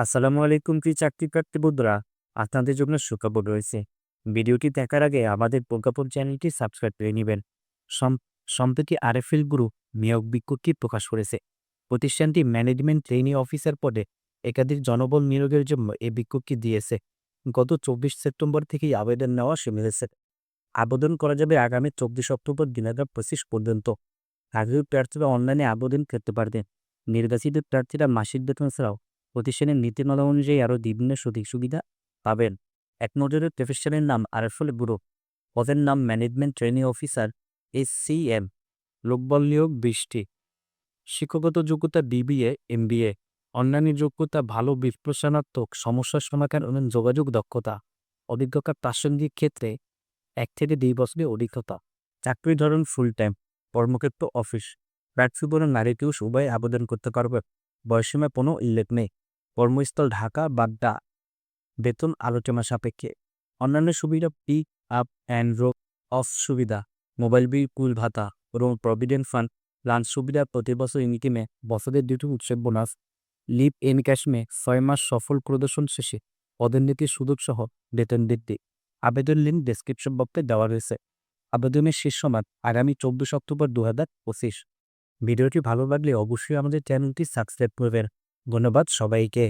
আসসালামু আলাইকুম প্রিয় চাকরি প্রার্থী বন্ধুরা। আপনাদের জন্য সুখবর রয়েছে। ভিডিওটি দেখার আগে আমাদের প্রজ্ঞাপন চ্যানেলটি সাবস্ক্রাইব করে নেবেন। সম- সম্প্রতি আরএফএল গ্রুপ নিয়োগ বিজ্ঞপ্তি প্রকাশ করেছে। প্রতিষ্ঠানটি ম্যানেজমেন্ট ট্রেনিং অফিসার পদে একাধিক জনবল নিয়োগের জন্য এই বিজ্ঞপ্তি দিয়েছে। গত চব্বিশ সেপ্টেম্বর থেকেই আবেদন নেওয়া শুরু হয়েছে। আবেদন করা যাবে আগামী চব্বিশ অক্টোবর দুই হাজার পঁচিশ পর্যন্ত। আগ্রহী প্রার্থীরা অনলাইনে আবেদন করতে পারবেন। নির্বাচিত প্রার্থীরা মাসিক বেতন ছাড়াও প্রতিষ্ঠানের নীতিমালা অনুযায়ী আরও বিভিন্ন সুযোগ সুবিধা পাবেন। এক নজরে প্রফেশনের নাম আরএফএল ব্যুরো। পদের নাম management training officer S C M লোকবল নিয়োগ বৃষ্টি। শিক্ষাগত যোগ্যতা বিবিএ, এমবিএ। অন্যান্য যোগ্যতা ভালো বিশ্লেষণাত্মক সমস্যা সমাধান এবং যোগাযোগ দক্ষতা। অভিজ্ঞতা প্রাসঙ্গিক ক্ষেত্রে এক থেকে দুই বছরের অভিজ্ঞতা। চাকরির ধরন ফুল টাইম কর্মক্ষেত্র অফিস প্রার্থী বলে নারী পুরুষ উভয় আবেদন করতে পারবে। বয়সীমা কোনো উল্লেখ নেই। কর্মস্থল ঢাকা বাড্ডা বেতন আলোচনা সাপেক্ষে। অন্যান্য সুবিধা পি আপ অ্যান্ড রো অফ সুবিধা। মোবাইল বিল, কুল ভাতা এবং প্রভিডেন্ট ফান্ড লাঞ্চ সুবিধা প্রতি বছর ইনকিমে বছরের দুটি উৎসব বোনাস। লিভ ইনক্যাশমে ছয় মাস সফল প্রদর্শন শেষে। পদোন্নতির সুযোগ সহ বেতন বৃদ্ধি। আবেদন লিঙ্ক ডেসক্রিপশন বক্সে দেওয়া রয়েছে। আবেদনের শেষ সময় আগামী চব্বিশ অক্টোবর দু হাজার পঁচিশ। ভিডিওটি ভালো লাগলে অবশ্যই আমাদের চ্যানেলটি সাবস্ক্রাইব করবেন। ধন্যবাদ সবাইকে।